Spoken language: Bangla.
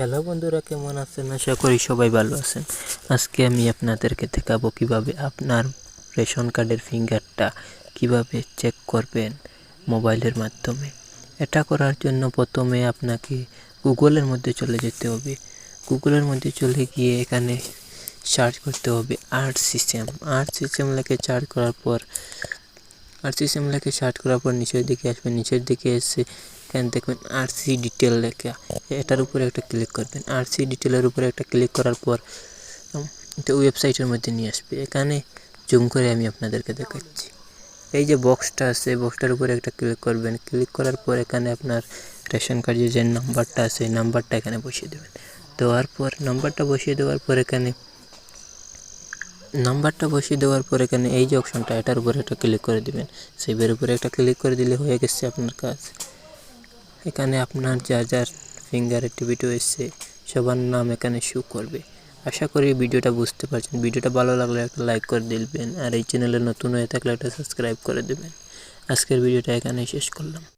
হ্যালো বন্ধুরা, কেমন আছেন? আশা করি সবাই ভালো আছেন। আজকে আমি আপনাদেরকে দেখাবো কীভাবে আপনার রেশন কার্ডের ফিঙ্গারটা কীভাবে চেক করবেন মোবাইলের মাধ্যমে। এটা করার জন্য প্রথমে আপনাকে গুগলের মধ্যে চলে যেতে হবে। গুগলের মধ্যে চলে গিয়ে এখানে সার্চ করতে হবে আর্ট সিস্টেম। আর্ট সিস্টেম লেখে সার্চ করার পর, আর্ট সিস্টেম লেখে সার্চ করার পর নিচের দিকে আসবেন নিচের দিকে এসে এখানে দেখবেন আরসি ডিটেল লেখা এটার উপরে একটা ক্লিক করবেন। আরসি ডিটেলের উপরে একটা ক্লিক করার পর এটা ওয়েবসাইটের মধ্যে নিয়ে আসবে। এখানে জুম করে আমি আপনাদেরকে দেখাচ্ছি। এই যে বক্সটা আছে বক্সটার উপরে একটা ক্লিক করবেন। ক্লিক করার পর এখানে আপনার রেশন কার্ডের যে নাম্বারটা আছে নাম্বারটা এখানে বসিয়ে দেবেন। দেওয়ার পর নাম্বারটা বসিয়ে দেওয়ার পর এখানে নাম্বারটা বসিয়ে দেওয়ার পর এখানে এই যে অপশনটা এটার উপরে একটা ক্লিক করে দিবেন। সেভের উপরে একটা ক্লিক করে দিলে হয়ে গেছে আপনার কাজ। এখানে আপনার যা যার ফিঙ্গার অ্যাক্টিভিটি হয়েছে সবার নাম এখানে শো করবে। আশা করি ভিডিওটা বুঝতে পারছেন। ভিডিওটা ভালো লাগলে একটা লাইক করে দিবেন। আর এই চ্যানেলে নতুন হয়ে থাকলে একটা সাবস্ক্রাইব করে দেবেন। আজকের ভিডিওটা এখানে শেষ করলাম।